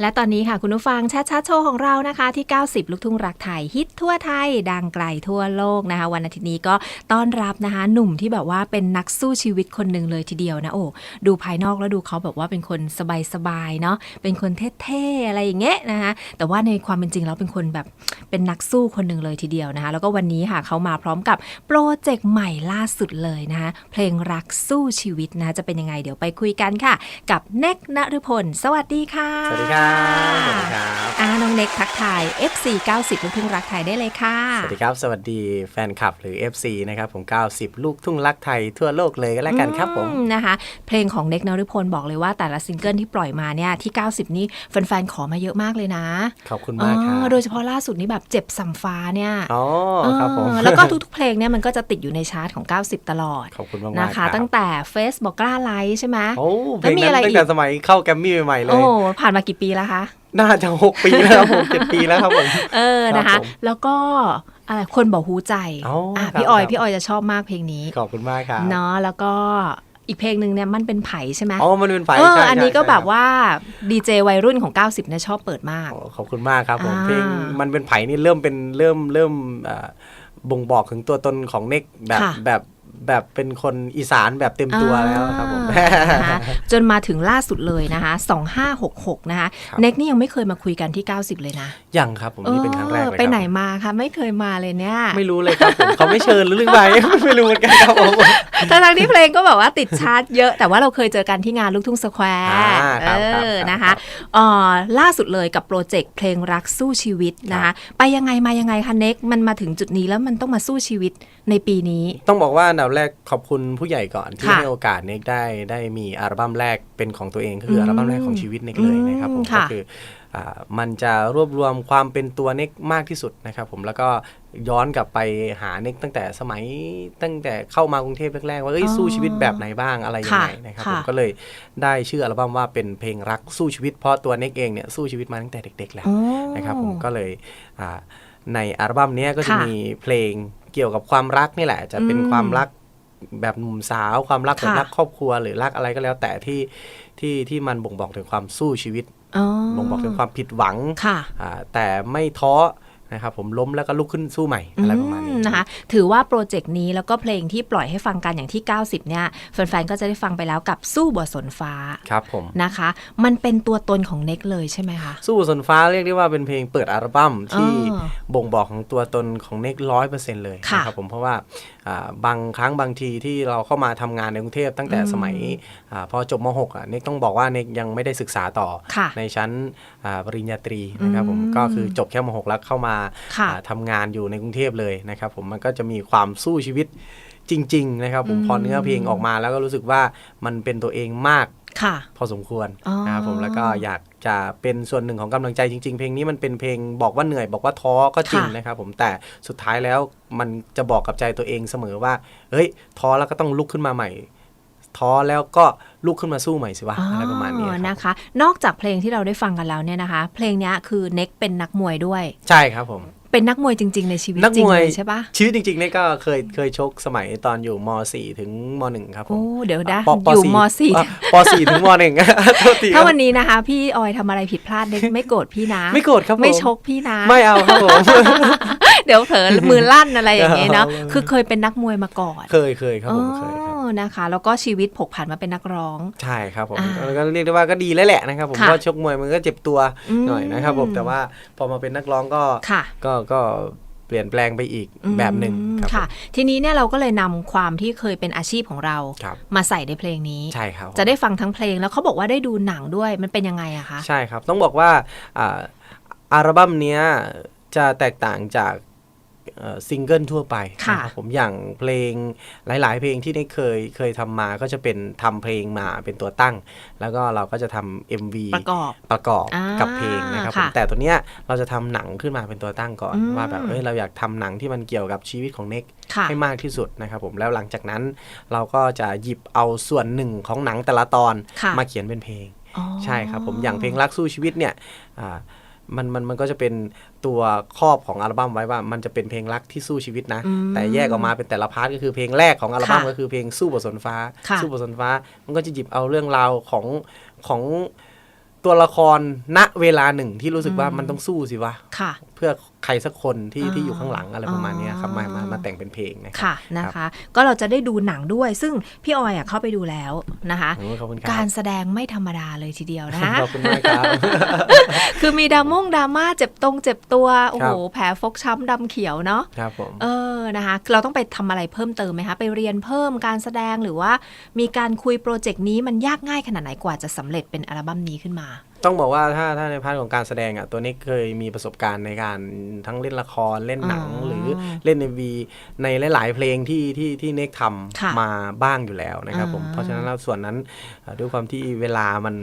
และตอนนี้ค่ะคุณผู้ฟังชัดชัดโชว์ของเรานะคะ ที่ 90 ลูกทุ่งรักไทยฮิตทั่วไทย ดังไกลทั่วโลกนะคะ วันอาทิตย์นี้ก็ต้อนรับนะคะ หนุ่มที่แบบว่าเป็นนักสู้ชีวิตคนหนึ่งเลยทีเดียวนะโอ้ดูภายนอกแล้วดูเขาแบบว่าเป็นคนสบายๆเนาะเป็นคนเท่ๆอะไรอย่างเงี้ยนะคะแต่ว่าในความเป็นจริงแล้วเป็นคนแบบเป็นนักสู้คนหนึ่งเลยทีเดียวนะคะ แล้วก็วันนี้ค่ะเขามาพร้อมกับโปรเจกต์ใหม่ล่าสุดเลยนะคะเพลงรักสู้ชีวิตนะะจะเป็นยังไงเดี๋ยวไปคุยกันค่ะ กับเนกนฤพลสวัสดีค่ะสวัสดีครับสวัสดีครับอาน้องเน็กทักทาย FC 90 ลูกทุ่งรักไทยได้เลยค่ะ สวัสดีครับ สวัสดีแฟนคลับหรือ FC นะครับผม 90 ลูกทุ่งรักไทยทั่วโลกเลยก็แล้วกันครับผมอืนะคะ เพลงของเน็กนฤพลบอกเลยว่าแต่ละซิงเกิลที่ปล่อยมาเนี่ยที่ 90 นี่แฟนๆขอมาเยอะมากเลยนะ ขอบคุณมากครับอ๋อโดยเฉพาะล่าสุดนี้แบบเจ็บสัมฟ้าเนี่ยอ๋อครับผมเออแล้วก็ทุกๆเพลงเนี่ยมันก็จะติดอยู่ในชาร์ตของ 90 ตลอดขอบคุณมากๆนะคะรับตั้งแต่เฟซบอกกล้าไลค์ใช่ไหมโอ้เพแล้ลวงมีนั้อะไรนตั้งอีแต่กสมัยเข้าแกรมมี่ใหม่ๆเลโอ้ยผ่านมากี่ปีแล้วคะ น่าจะ6ปีแล้วครับผมเจ็ดปีแล้วครับผม เออนะคะครับผมแล้วก็อะไรคนบอกหูใจอ๋ออะครับพี่ออยครับพี่ออยจะชอบมากเพลงนี้ ขอบคุณมากครับเนาะแล้วก็อีกเพลงหนึ่งเนี่ยมันเป็นไผ่ใช่ไหมอ๋อ มันเป็นไฟเออใช่อันนี้ใช่ก็ใช่แบบครัว่าดีเจวัยรุ่นของ 90เนี่ยชอบเปิดมากโอ้ขอบคุณมากครับผมอ่าเพลงมันเป็นไผ่นี่เริ่มเป็นเริ่มเริ่มอ่าบ่งบอกถึงตัวตนของเน็กแบบค่ะแบบ แบบเป็นคนอีสานแบบเต็มตัวแล้วครับผมอ่านะคะจนมาถึงล่าสุดเลยนะคะ2566นะคะครับเน็กนี่ยังไม่เคยมาคุยกันที่ 90 เลยนะ ยังครับผมนี่เป็นครั้งแรกเลยออครับไปไหนมาคะไม่เคยมาเลยเนี่ย ไม่รู้เลยครับผมเขาไม่เชิญหรือเปล่าไม่รู้เหมือนกันครับผม ทั้งๆที่เพลงก็แบบว่าติดชาร์ตเยอะ แต่ว่าเราเคยเจอกันที่งานลูกทุ่งสแควร์อ่าครับเอครับอครับนะครัคะบเอ่อล่าสุดเลยกับโปรเจกต์เพลงรักสู้ชีวิตนะครัคะบไปยังไงมายังไงคะเน็กมันมาถึงจุดนี้แล้วมันต้องมาสู้ชีวิตในปีนี้ ต้องบอกว่าอันดับแรกขอบคุณผู้ใหญ่ก่อนที่ค่ะให้โอกาสเน็กได้ได้มีอัลบั้มแรกเป็นของตัวเองก็คือมอัลบั้มแรกของชีวิตเน็กเลยนะครับผมอืมค่ะก็คืออ่า มันจะรวบรวมความเป็นตัวเน็กมากที่สุดนะครับผมแล้วก็ย้อนกลับไปหาเน็กตั้งแต่สมัยตั้งแต่เข้ามากรุงเทพแรกๆว่าเอ้ยอ๋อสู้ชีวิตแบบไหนบ้างอะไรยังไงค่ะนะครับค่ะผมก็เลยได้ชื่ออัลบั้มว่าเป็นเพลงรักสู้ชีวิตเพราะตัวเน็กเองเนี่ยสู้ชีวิตมาตั้งแต่เด็ก ๆ แล้วโอ้นะครับผมก็เลยอ่าในอัลบั้มเนี้ยก็จะค่ะมีเพลงเกี่ยวกับความรักนี่แหละ จะเป็นอืมความรัก แบบหนุ่มสาวความรักแบบค่ะรักครอบครัวหรือรักอะไรก็แล้ว แต่ที่ที่ที่มันบ่งบอกถึงความสู้ชีวิตอ๋อบ่งบอกถึงความผิดหวังค่ะอ่าแต่ไม่ท้อ นะครับผมล้มแล้วก็ลุกขึ้นสู้ใหม่อะไรประมาณนี้อืนะคะถือว่าโปรเจกต์นี้แล้วก็เพลงที่ปล่อยให้ฟังกันอย่างที่ 90 เนี่ยแฟนๆก็จะได้ฟังไปแล้วกับสู้บทสนฟ้าครับผมนะคะ มันเป็นตัวตนของเน็กเลยใช่ไหมคะสู้บนสนฟ้าเรียกได้ว่าเป็นเพลงเปิดอัลบั้มที่อ๋อบ่งบอกของตัวตนของเน็กร้อยเปอร์เซ็นต์เลยค่ะนะครับผมเพราะว่าอ่าบางครั้งบางทีที่เราเข้ามาทำงานในกรุงเทพตั้งแต่อืมสมัยอาพอจบม .6 อะเน็กต้องบอกว่าเน็กยังไม่ได้ศึกษาต่อค่ะในชั้นอ่าปริญญาตรีนะครับผมอืมก็คือจบแค่ม .6 แล้วเข้ามาค่ะอ่าทำงานอยู่ในกรุงเทพเลยนะครับผมมันก็จะมีความสู้ชีวิตจริง ๆ นะครับ ผมอืมพอเนื้อเพลงออกมาแล้วก็รู้สึกว่ามันเป็นตัวเองมากค่ะพอสมควรอ๋อนะครับผมแล้วก็อยากจะเป็นส่วนหนึ่งของกำลังใจจริง ๆ เพลงนี้มันเป็นเพลงบอกว่าเหนื่อยบอกว่าท้อก็จริงค่ะนะครับผมแต่สุดท้ายแล้วมันจะบอกกับใจตัวเองเสมอว่าเฮ้ยท้อแล้วก็ต้องลุกขึ้นมาใหม่ ท้อแล้วก็ลุกขึ้นมาสู้ใหม่สิวะอะไรประมาณนี้อ๋อครับนะคะ นอกจากเพลงที่เราได้ฟังกันแล้วเนี่ยนะคะ เพลงเนี้ยคือเน็กเป็นนักมวยด้วย ใช่ครับผมเป็นนักมวยจริง ๆ ในชีวิตนักจริงมวยเลยใช่ปะชีวิตจริงๆเนี่ยก็เคยเคยชกสมัยตอนอยู่ม .4 ถึงม .1 ครับผโอ้มเดี๋ยวนะปปอยู่สี่มสี่อะป .4 ถึงม .1 โทษทีคถ้ารับวันนี้นะคะ พี่ออยทำอะไรผิดพลาดเน็กไม่โกรธพี่นะ ไม่โกรธครับผมไม่ชกพี่นะ ไม่เอาครับผมเดี๋ยวเผลอมือลั่นอะไรอย่างเงี้ยเนาะเอาคือเคยเป็นนักมวยมาก่อน เคยเคยครับผมเคยครับอ๋อ นะคะ แล้วก็ชีวิตผกผันมาเป็นนักร้อง ใช่ครับผมอ่าแล้วก็เรียกได้ว่าก็ดีแล้วแหละนะครับผมค่ะเพราะชกมวยมันก็เจ็บตัวอืมหน่อยนะครับผมแต่ว่าพอมาเป็นนักร้องก็ค่ะก็ก็เปลี่ยนแปลงไปอีกแบบหนึ่งอืมครับค่ะผมทีนี้เนี่ยเราก็เลยนำความที่เคยเป็นอาชีพของเราครับมาใส่ในเพลงนี้ใช่ครับจะได้ฟังทั้งเพลงแล้วเขาบอกว่าได้ดูหนังด้วยมันเป็นยังไงอะคะใช่ครับต้องบอกว่าอ่าอัลบั้มเนี้ยจะแตกต่างจากเอ่อ ซิงเกิลทั่วไปค่ะนะครับผมอย่างเพลงหลาย ๆ เพลงที่ได้เคยเคยทำมาก็จะเป็นทำเพลงมาเป็นตัวตั้ง แล้วก็เราก็จะทำ MV ประกอบประกอบอ่ากับเพลงนะครับผมค่ะแต่ตัวเนี้ยเราจะทำหนังขึ้นมาเป็นตัวตั้งก่อนอืมว่าแบบเอ้ยเราอยากทำหนังที่มันเกี่ยวกับชีวิตของเน็กค่ะให้มากที่สุดนะครับผมแล้วหลังจากนั้นเราก็จะหยิบเอาส่วนหนึ่งของหนังแต่ละตอนค่ะมาเขียนเป็นเพลงอ๋อใช่ครับผมอย่างเพลงรักสู้ชีวิตเนี่ยอ่า มันมันมันก็จะเป็นตัวครอบของอัลบั้มไว้ว่ามันจะเป็นเพลงรักที่สู้ชีวิตนะอืมแต่แยกออกมาเป็นแต่ละพาร์ทก็คือเพลงแรกของอัลบั้มค่ะก็คือเพลงสู้บทสนฟ้าค่ะสู้บทสนฟ้า มันก็จะหยิบเอาเรื่องราวของของตัวละครณเวลาหนึ่งที่รู้สึกว่าอืมมันต้องสู้สิวะค่ะเพื่อใครสักคนที่อ่าที่อยู่ข้างหลังอะไรประมาณเนี้ยครับมามาอ่ามมาแต่งเป็นเพลงนะครับค่ะนะคะ ก็เราจะได้ดูหนังด้วย ซึ่งพี่ออยอะเข้าไปดูแล้วนะคะโอ้ขอบคุณคการับรแสดงไม่ธรรมดาเลยทีเดียวนะขอบคุณมากครับคือมีดรามงดราม่าเจ็บตรงเจ็บตัวโอ้โหครับแผลฟกช้ำดำเขียวเนาะครับผมเออนะคะเราต้องไปทำอะไรเพิ่มเติมไหมคะไปเรียนเพิ่มการแสดงหรือว่า มีการคุยโปรเจกต์นี้มันยากง่ายขนาดไหนกว่าจะสำเร็จเป็นอัลบั้มนี้ขึ้นมา ต้องบอกว่าถ้าถ้าในพาร์ทของการแสดงอะตัวนี้เคยมีประสบการณ์ในการทั้งเล่นละครเล่นหนังอ๋อหรือเล่นในวีในหลาย ๆ เพลงที่ที่ที่เน็กทค่ะำมาบ้างอยู่แล้วนะครับผมอ่าเพราะฉะนั้นแล้วส่วนนั้นเอ่อด้วยความที่เวลามัน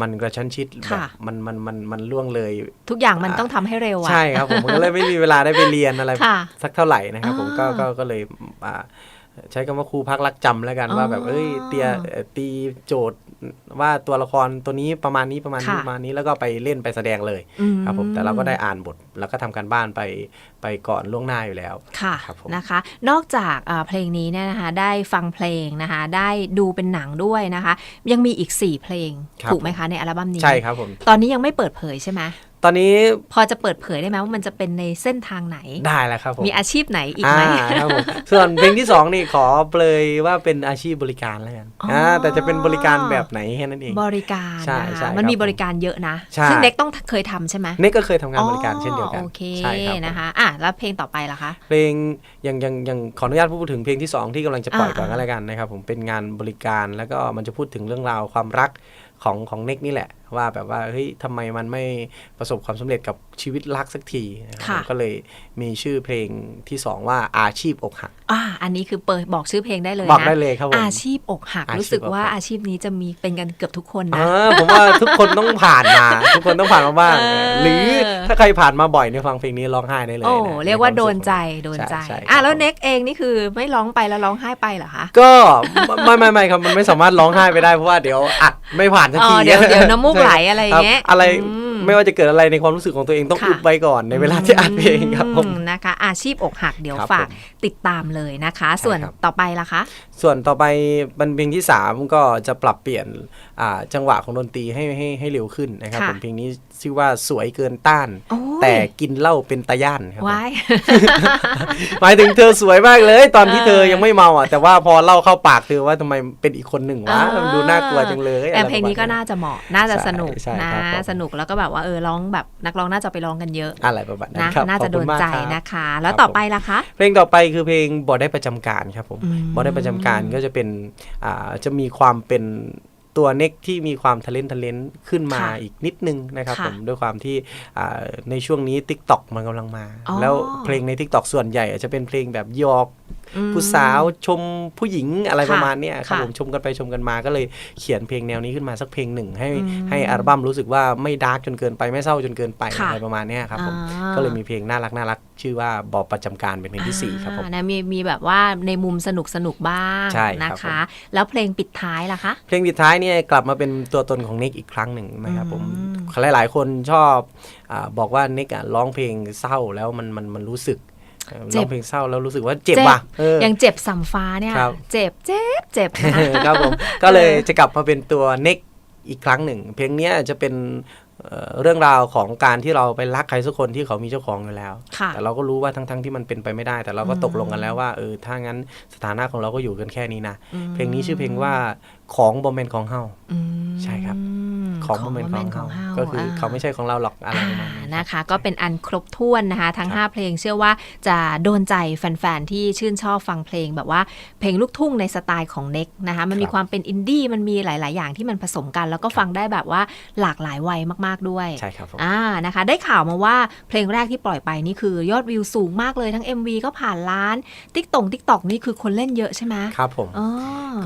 มันกระชั้นชิดแบบค่ะมันมันมันมันล่วงเลย ทุกอย่างมันต้องทำให้เร็วอะใช่ครับผมมันก็เลยไม่มีเวลาได้ไปเรียนอะไรค่ะสักเท่าไหร่นะครับผมก็อ่าก็ก็เลยอ่า ใช้คำว่าครูพักรักจำแล้วกันอ๋อว่าแบบเอ้ยเตียเอ่อตีโจทย์ว่าตัวละครตัวนี้ประมาณนี้ประมาณนี้ค่ะประมาณนี้แล้วก็ไปเล่นไปแสดงเลยอืครับผมแต่เราก็ได้อ่านบทแล้วก็ทำการบ้านไปไปก่อนล่วงหน้าอยู่แล้วค่ะครับผมนะคะ นอกจากอ่าเพลงนี้เนี่ยนะคะได้ฟังเพลงนะคะ ได้ดูเป็นหนังด้วยนะคะ ยังมีอีก 4 เพลงครับถูกไหมคะในอัลบั้มนี้ใช่ครับผมตอนนี้ยังไม่เปิดเผยใช่ไหม ตอนนี้พอจะเปิดเผยได้ไหมว่ามันจะเป็นในเส้นทางไหน ได้แล้วครับผมมีอาชีพไหนอีกไหมาครับผมส่วนเพลงที่สองนี่ขอเปลยว่าเป็นอาชีพบริการแล้วกันอ๋ออ่าแต่จะเป็นบริการแบบไหนแค่นั้นเอง บริการใช่นะใช่คะมันมีครับบริการเยอะนะใช่ซึ่งเด็กต้องเคยทำใช่ไหมนี่ก็เคยทำงานบริการเช่นเดียวกันอ๋อโอเคใช่ครับผมนะคะอะแล้วเพลงต่อไปล่ะคะ เพลงยังยังยังขออนุญาตพูดถึงเพลงที่ 2 ที่กำลังจะปล่อยอ่าก่อนก็แล้วกันนะครับผมเป็นงานบริการแล้วก็มันจะพูดถึงเรื่องราวความรักของของเน็กนี่แหละว่าแบบว่าเฮ้ยทำไมมันไม่ประสบความสำเร็จกับชีวิตรักสักทีนะครับค่ะผมก็เลยมีชื่อเพลงที่ 2 ว่าอาชีพอกหักอ่าอันนี้คือเปิดบอกชื่อเพลงได้เลยบอกนะได้เลยครับผมอาชีพอกหักอาชีพรู้สึกว่าอกหักอาชีพนี้จะมีเป็นกันเกือบทุกคนอ่นะาผมว่าทุกคนต้องผ่านมา ทุกคนต้องผ่านมาบ้างเออหรือถ้าใครผ่านมาบ่อยเนี่ยฟังเพลงนี้ร้องไห้ได้เลยโอ้นะเรียกว่าในคโดมนรู้สึกใจของโดนใจใช่ใช่อะครับแล้วเน็กเองนี่คือไม่ร้องไปแล้วร้องไห้ไปเหรอคะก็ไม่ไม่ไม่ครับมันไม่สามารถร้องไห้ไปได้เพราะว่าเดี๋ยวอัดไม่ผ่านสักอ๋ทีอเดี๋ยวเดี๋ยวน้ำมูกไหลอะไรอย่างเงี้ยครับอะไรอืมไม่ว่าจะเกิดอะไรในความรู้สึกของตัวเองต้องค่ะอุบไว้ก่อนในเวลาที่อัดเพลงครับผมอืมนะคะ อาชีพอกหักเดี๋ยวครับฝากผมติดตามเลยนะคะ ส่วนครับต่อไปล่ะคะ ส่วนต่อไปมันเพลงที่ 3 ก็จะปรับเปลี่ยนอ่าจังหวะของดนตรีให้ให้ให้เร็วขึ้นนะครับค่ะผมเพลงนี้ชื่อว่าสวยเกินต้านโอ้ยแต่กินเหล้าเป็นตาย่านครับผมว้ายหมายถึงเธอสวยมากเลย ตอนที่เออเธอยังไม่เมาอะแต่ว่าพอเล่าเข้าปากเธอว่าทำไมเป็นอีกคนหนึ่งวะเออมันดูน่ากลัวจังเลยแต่อะไรเพลงนี้ก็ประมาณน่าจะเหมาะน่าจะสนุกใช่นะครับผมสนุกแล้วก็แบบว่าเออร้องแบบนักร้องน่าจะไปร้องกันเยอะอะไรประมาณนั้นนะครับน่าจะขอบโดคุณนมากใจครับนะคะ แล้วครับต่อผมไปล่ะคะ เพลงต่อไปคือเพลงบอได้ประจำการครับผมอืมบอได้ประจำการก็จะเป็นอ่าจะมีความเป็น ตัวเน็กที่มีความทะเลนทะเลนขึ้นมาค่ะอีกนิดนึงนะครับค่ะผมด้วยความที่อ่าในช่วงนี้ Tik t o อกมันกำลังมาอ๋อแล้วเพลงใน Tik t o อกส่วนใหญ่จะเป็นเพลงแบบหยอกอืม ผู้สาวชมผู้หญิงอะไรค่ะประมาณเนี้ยครับค่ะผมชมกันไปชมกันมาก็เลยเขียนเพลงแนวนี้ขึ้นมาสักเพลงหนึ่ง ให้อืมให้อัลบั้มรู้สึกว่าไม่ดาร์กจนเกินไปไม่เศร้าจนเกินไปค่ะอะไรประมาณเนี้ยครับผมอ่าก็เลยมีเพลงน่ารักน่ารักชื่อว่าบอประจำการเป็นเพลงที่สี่ครับผมอ่านะมีมีแบบว่าในมุมสนุกสนุกบ้างใช่ครับนะคะผมแล้วเพลงปิดท้ายล่ะคะ เพลงปิดท้ายเนี่ยกลับมาเป็นตัวตนของเน็กอีกครั้งหนึ่งนะครับผมอืมหลาย ๆ คนชอบอาบอกว่าเน็กอะร้องเพลงเศร้าแล้วมันมันมันรู้สึก เอ่อร้องเพลงเศร้าแล้วรู้สึกว่าเจ็บว่ะเออยังเจ็บสัมฟ้าเนี่ยครับเจ็บเจ็บเจ็บนะคะครับผมก็เลยจะกลับมาเป็นตัวเน็กอีกครั้งหนึ่ง เพลงเนี้ยจะเป็นเอ่อเรื่องราวของการที่เราไปรักใครสักคนที่เขามีเจ้าของอยู่แล้วค่ะแต่เราก็รู้ว่าทั้งๆที่มันเป็นไปไม่ได้ แต่เราก็ตกลงกันแล้วว่าเออถ้างั้นสถานะของเราก็อยู่กันแค่นี้นะอืมเพลงนี้ชื่อเพลงว่า ของบอมเมนของเฮาอืมใช่ครับ ของบอมเมนของขเฮาองเฮาก็คือเขาไม่ใช่ของเราหรอกอะไรประมาณอ่านี้นะคะ ก็เป็นอันครบถ้วนนะคะ ทั้ง 5 เพลงเชื่อว่าจะโดนใจแฟน ๆ ที่ชื่นชอบฟังเพลงแบบว่าเพลงลูกทุ่งในสไตล์ของเน็กนะคะ มันมีครับความเป็นอินดี้มันมีหลาย ๆ อย่างที่มันผสมกัน แล้วก็ฟังได้แบบว่าหลากหลายวัยมาก ๆ ด้วยใช่ครับผมอ่านะคะ ได้ข่าวมาว่าเพลงแรกที่ปล่อยไปนี่คือยอดวิวสูงมากเลยทั้ง MV ก็ผ่านล้านติ๊กตงติ๊กตอกนี่คือคนเล่นเยอะใช่ไหมครับผมอ๋อ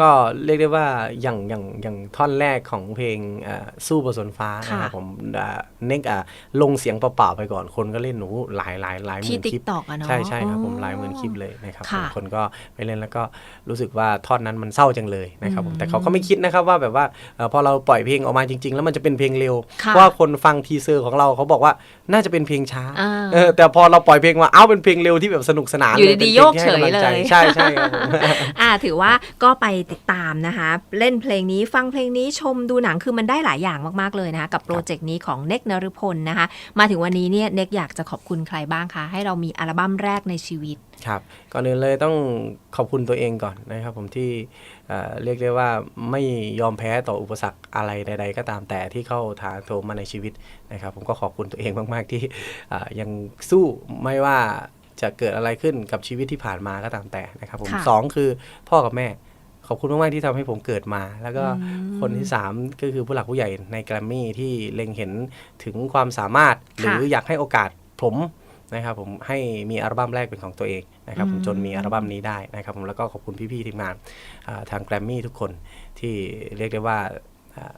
ก็เรียกได้ว่าอย่างอย่างอย่างท่อนแรกของเพลงเอ่อสู้บนสนฟ้าค่ะนะครับผมอ่าเน็กอะลงเสียงเปล่าๆไปก่อนคนก็เล่นหนูหลายหลายหลายหที่มื่นติ๊คกลิปตอกอะเนาะใช่ใช่ครับผมอ๋อหลายหมื่นคลิปเลยนะครับค่ะผมคนก็ไปเล่นแล้วก็รู้สึกว่าท่อนนั้นมันเศร้าจังเลยนะครับผมอืมแต่เขาก็ไม่คิดนะครับว่าแบบว่าเอ่อพอเราปล่อยเพลงออกมาจริง ๆ แล้วมันจะเป็นเพลงเร็วค่ะเพราะว่าคนฟังทีเซอร์ของเราเขาบอกว่าน่าจะเป็นเพลงช้าอ่าเออแต่พอเราปล่อยเพลงมาเอ้าเป็นเพลงเร็วที่แบบสนุกสนานอยู่เลดีๆป็นพงโยกที่ให้ำงใจเฉยเลยใช่ใช่ครับผมอ่าถือว่าก็ไปติดตามนะคะเล่นเพลงนี้ฟังเพลงนี้ชมดูหนังคือมันได้หลายอย่างมาก ๆ เลยนะคะกับโปรเจกต์นี้ของเน็กนฤพลนะคะ มาถึงวันนี้เนี่ยเน็กอยากจะขอบคุณใครบ้างคะ ให้เรามีอัลบั้มแรกในชีวิต ครับก่อนอื่นเลยต้องขอบคุณตัวเองก่อนนะครับผมที่เอ่อเรียกได้ว่าไม่ยอมแพ้ต่ออุปสรรคอะไรใด ๆ ก็ตามแต่ที่เข้าถาโถมมาในชีวิตนะครับ ผมก็ขอบคุณตัวเองมาก ๆ ที่เอ่อยังสู้ไม่ว่าจะเกิดอะไรขึ้นกับชีวิตที่ผ่านมาก็ตามแต่นะครับผมค่ะสองคือพ่อกับแม่ ขอบคุณมาก ๆ ที่ทำให้ผมเกิดมา แล้วก็อืมคนที่ 3 ก็คือผู้หลักผู้ใหญ่ในแกรมมี่ที่เล็งเห็นถึงความสามารถหค่ะรืออยากให้โอกาสผมนะครับผมให้มีอัลบั้มแรกเป็นของตัวเองนะครับผมอืมจนมีอัลบั้มนี้ได้นะครับผมแล้วก็ขอบคุณพี่ ๆ ทีมงานอ่าทางแกรมมี่ทุกคนที่เรียกได้ว่าอ่า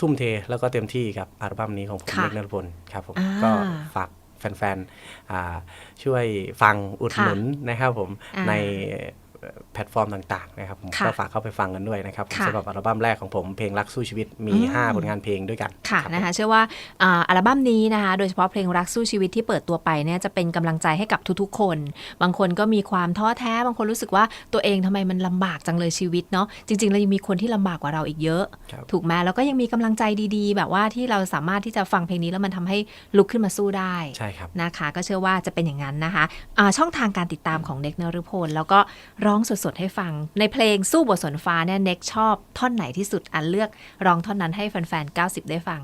ทุ่มเทแล้วก็เต็มที่กับอัลบั้มนี้ของผมค่ะเล็กนรพลครับผมอ่าก็ฝากแฟนๆอ่าช่วยฟังอุดหนุนนะครับผมอ่าในเอ่อ แพลตฟอร์มต่างๆนะครับผมค่ะก็ฝากเข้าไปฟังกันด้วยนะครับผมค่ะสำหรับอัลบั้มแรกของผมเพลงรักสู้ชีวิตมีอืม5ผลงานเพลงด้วยกันค่ะรับนะคะเชื่อว่าอ่าอัลบั้มนี้นะคะโดยเฉพาะเพลงรักสู้ชีวิตที่เปิดตัวไปเนี่ยจะเป็นกำลังใจให้กับทุกๆ คน บางคนก็มีความท้อแท้บางคนรู้สึกว่าตัวเองทำไมมันลำบากจังเลยชีวิตเนาะจริงๆแล้วยังมีคนที่ลำบากกว่าเราอีกเยอะครับถูกไหมแล้วก็ยังมีกำลังใจดีๆ แบบว่าที่เราสามารถที่จะฟังเพลงนี้แล้วมันทำให้ลุกขึ้นมาสู้ได้ใช่ครับนะคะ ก็เชื่อว่าจะเป็นอย่างนั้นนะคะอ่าช่องทางการติดตามของเน็กนฤพลแล้วก็ร้องสดๆให้ฟัง ในเพลงสู้บทสนฟ้าเนี่ยเน็กชอบท่อนไหนที่สุดอันเลือกร้องท่อนนั้นให้แฟนๆ90 ได้ฟัง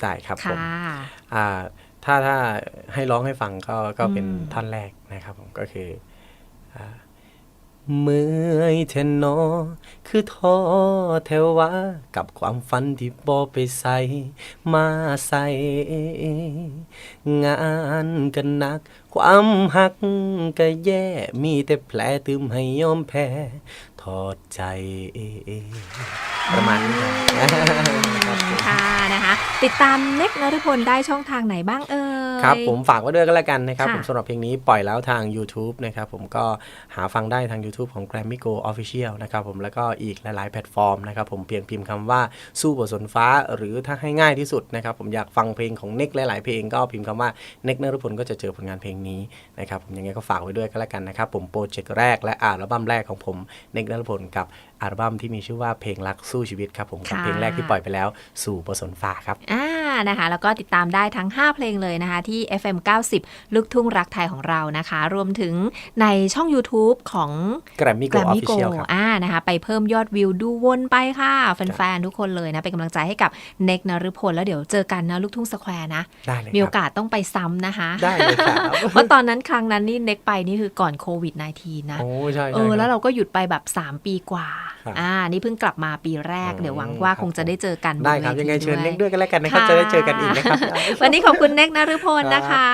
ได้ครับผมค่ะอ่าถ้าถ้าให้ร้องให้ฟังก็ก็เป็นอืมท่อนแรกนะครับผมก็คืออ่า เมื่อยเทนนอ คือท้อแถวว่า กับความฝันที่บอไปใส่ มาใส่ งานกันหนัก ความหักก็แย่ มีแต่แผลตึมให้ยอมแพ้ ทอดใจ ประมาณนี้ครับครับผมค่ะนะคะ ติดตามเน็กนฤพลได้ช่องทางไหนบ้างเอ่ยครับ ผมฝากไว้ด้วยก็แล้วกันนะครับค่ะผมสำหรับเพลงนี้ปล่อยแล้วทาง YouTube นะครับ ผมก็หาฟังได้ทาง YouTube ของ Grammy Go Official นะครับผมแล้วก็อีกหลาย ๆ แพลตฟอร์มนะครับ ผมเพียงพิมพ์คำว่าสู้บทสนฟ้า หรือถ้าให้ง่ายที่สุดนะครับ ผมอยากฟังเพลงของเน็กหลาย ๆ เพลงก็พิมพ์คำว่าเน็กนรพลก็จะเจอผลงานเพลงนี้นะครับผมยังไงก็ฝากไว้ด้วยก็แล้วกันนะครับ ผมโปรเจกต์แรกและอัลบั้มแรกของผมเน็กนรพลกับ อัลบั้มที่มีชื่อว่าเพลงรักสู้ชีวิตครับผมกับค่ะเพลงแรกที่ปล่อยไปแล้ว สู่บทสนฟ้าครับอ่านะคะ แล้วก็ติดตามได้ทั้ง 5 เพลงเลยนะคะ ที่ FM 90 ลูกทุ่งรักไทยของเรานะคะ รวมถึงในช่อง YouTube ของ Grammy Go Grammy Go Official ครับอ่านะคะ ไปเพิ่มยอดวิวดูวนไปค่ะ แฟนๆ ทุกคนเลยนะ เป็นกำลังใจให้กับเน็กนฤพล แล้วเดี๋ยวเจอกันนะลูกทุ่งสแควร์นะได้เลยมีคโอรับกาสต้องไปซ้ำนะคะได้เลยครับเพราะตอนนั้นครั้งนั้นนี่เน็กไปนี่คือก่อนโควิด -19 นะโอ้ใช่เอใช่อคแล้รับวเราก็หยุดไปแบบ 3 ปีกว่าครับอ่า นี่เพิ่งกลับมาปีแรกอืมเดี๋ยวหวังว่าครับคงจะได้เจอกันได้ครับบนวทียังไงเชิญด้วเน็กด้วยกันแล้วกันนะครับค่ะจะได้เจอกันอีกนะครับ วันนี้ขอบคุณเน็กนฤพลนะคะ